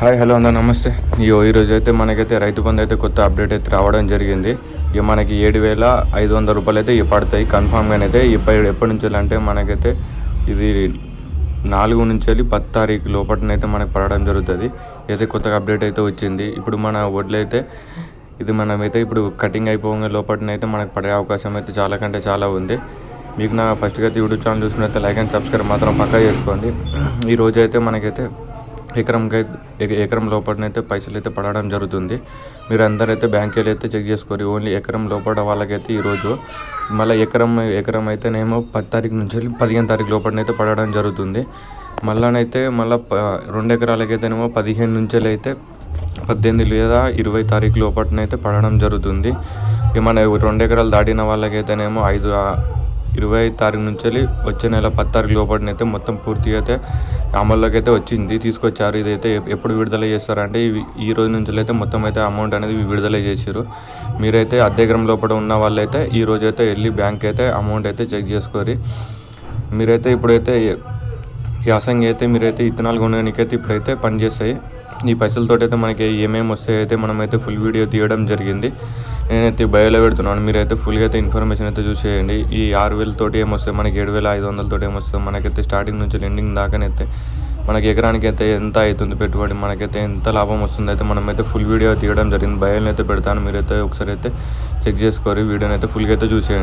Hi hello అందరూ నమస్తే. ఇయో ఈరోజు అయితే మనకైతే రైతు బంధు అయితే కొత్త అప్డేట్ అయితే రావడం జరిగింది. ఇక మనకి ఏడు వేల ఐదు వందల రూపాయలు అయితే ఇవి పడతాయి. కన్ఫామ్గానైతే ఇప్పుడు ఎప్పటి నుంచి అంటే మనకైతే ఇది నాలుగు నుంచి వెళ్ళి పది తారీఖు లోపలనైతే మనకు పడడం జరుగుతుంది. అయితే కొత్తగా అప్డేట్ అయితే వచ్చింది. ఇప్పుడు మన వడ్లు అయితే ఇది మనమైతే ఇప్పుడు కటింగ్ అయిపోగా లోపలనైతే మనకు పడే అవకాశం అయితే చాలా కంటే చాలా ఉంది. మీకు నా ఫస్ట్గా అయితే యూట్యూబ్ ఛానల్ చూసినట్లయితే లైక్ అండ్ సబ్స్క్రైబ్ మాత్రం పక్కా చేసుకోండి. ఈ రోజు అయితే మనకైతే ఎకరంకైతే ఎకరం లోపలనైతే పైసలు అయితే పడడం జరుగుతుంది. మీరు అందరైతే బ్యాంక్ వెళ్ళి అయితే చెక్ చేసుకోరు. ఓన్లీ ఎకరం లోపల వాళ్ళకైతే ఈరోజు మళ్ళీ ఎకరం ఎకరం అయితేనేమో పది తారీఖు నుంచి వెళ్ళి పదిహేను తారీఖు లోపలనైతే పడడం జరుగుతుంది. మళ్ళానైతే మళ్ళీ రెండు ఎకరాలకైతేనేమో పదిహేను నుంచి అయితే పద్దెనిమిది లేదా ఇరవై తారీఖు లోపలనైతే పడడం జరుగుతుంది. ఏమైనా మన రెండు ఎకరాలు దాటిన వాళ్ళకైతేనేమో ఐదు ఇరవై ఐదు తారీఖు నుంచి వెళ్ళి వచ్చే నెల పది తారీఖు లోపలనైతే మొత్తం పూర్తిగా అయితే అమల్లోకి అయితే వచ్చింది తీసుకొచ్చారు. ఇదైతే ఎప్పుడు విడుదల చేస్తారంటే ఈ రోజు నుంచి అయితే మొత్తం అయితే అమౌంట్ అనేది విడుదల చేసారు మీరైతే అద్దె లోపల ఉన్న వాళ్ళైతే ఈ రోజు అయితే వెళ్ళి బ్యాంక్ అయితే అమౌంట్ అయితే చెక్ చేసుకోరి. మీరైతే ఇప్పుడైతే యాసంగి అయితే మీరైతే ఇత్తనాలు కొనడానికైతే ఇప్పుడైతే పనిచేస్తాయి. ఈ పైసలతో అయితే మనకి ఏమేమి వస్తాయి అయితే మనమైతే ఫుల్ వీడియో తీయడం జరిగింది. నేనైతే బయోలో పెడుతున్నాను. మీరైతే ఫుల్గా అయితే ఇన్ఫర్మేషన్ అయితే చూసేయండి ఈ ఆరు వేలతోటి ఏమొస్తాయి మనకి ఏడు వేల ఐదు వందలతోటి ఏమొస్తాయి మనకైతే స్టార్టింగ్ నుంచి ఎండింగ్ దాకానైతే మనకి ఎకరానికి అయితే ఎంత అవుతుంది పెట్టుబడి మనకైతే ఎంత లాభం వస్తుంది అయితే మనమైతే ఫుల్ వీడియో తీయడం జరిగింది. బయోని అయితే పెడతాను. మీరైతే ఒకసారి అయితే చెక్ చేసుకోరు. వీడియోని అయితే ఫుల్గా అయితే చూసేయండి